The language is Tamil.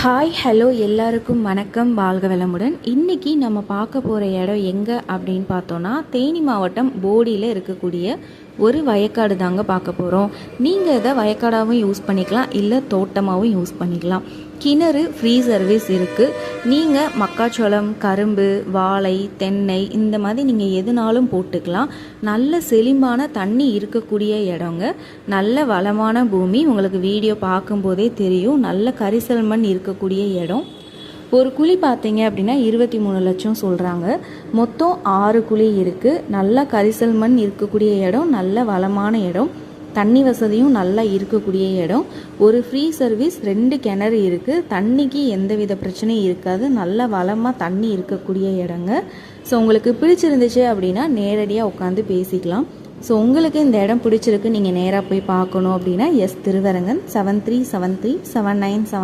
ஹாய் ஹலோ எல்லாருக்கும் வணக்கம். வாழ்க வளமுடன். இன்றைக்கி நம்ம பார்க்க போகிற இடம் எங்கே அப்படின்னு பார்த்தோன்னா தேனி மாவட்டம் போடியில் இருக்கக்கூடிய ஒரு வயக்காடு தாங்க பார்க்க போகிறோம் நீங்கள் இதை வயக்காடாகவும் யூஸ் பண்ணிக்கலாம் இல்லை தோட்டமாகவும் யூஸ் பண்ணிக்கலாம். கிணறு ஃப்ரீ சர்வீஸ் இருக்குது நீங்கள் மக்காச்சோளம் கரும்பு வாழை தென்னை இந்த மாதிரி நீங்கள் எதுனாலும் போட்டுக்கலாம். நல்ல செழிம்பான தண்ணி இருக்கக்கூடிய இடங்க. நல்ல வளமான பூமி. உங்களுக்கு வீடியோ பார்க்கும்போதே தெரியும். நல்ல கரிசல் மண் இருக்கக்கூடிய இடம். ஒரு குழி பார்த்தீங்க அப்படின்னா இருபத்தி மூணு லட்சம் சொல்கிறாங்க மொத்தம் ஆறு குழி இருக்குது நல்ல கரிசல் மண் இருக்கக்கூடிய இடம். நல்ல வளமான இடம். தண்ணி வசதியும் நல்லா இருக்கக்கூடிய இடம். ஒரு ஃப்ரீ சர்வீஸ் ரெண்டு கிணறு இருக்குது தண்ணிக்கு எந்தவித பிரச்சனையும் இருக்காது. நல்ல வளமாக தண்ணி இருக்கக்கூடிய இடங்க. ஸோ உங்களுக்கு பிடிச்சிருந்துச்சு அப்படின்னா நேரடியாக உட்காந்து பேசிக்கலாம். ஸோ உங்களுக்கு இந்த இடம் பிடிச்சிருக்கு நீங்கள் நேராக போய் பார்க்கணும் அப்படின்னா S Thiruvarangan seven three seven three seven nine seven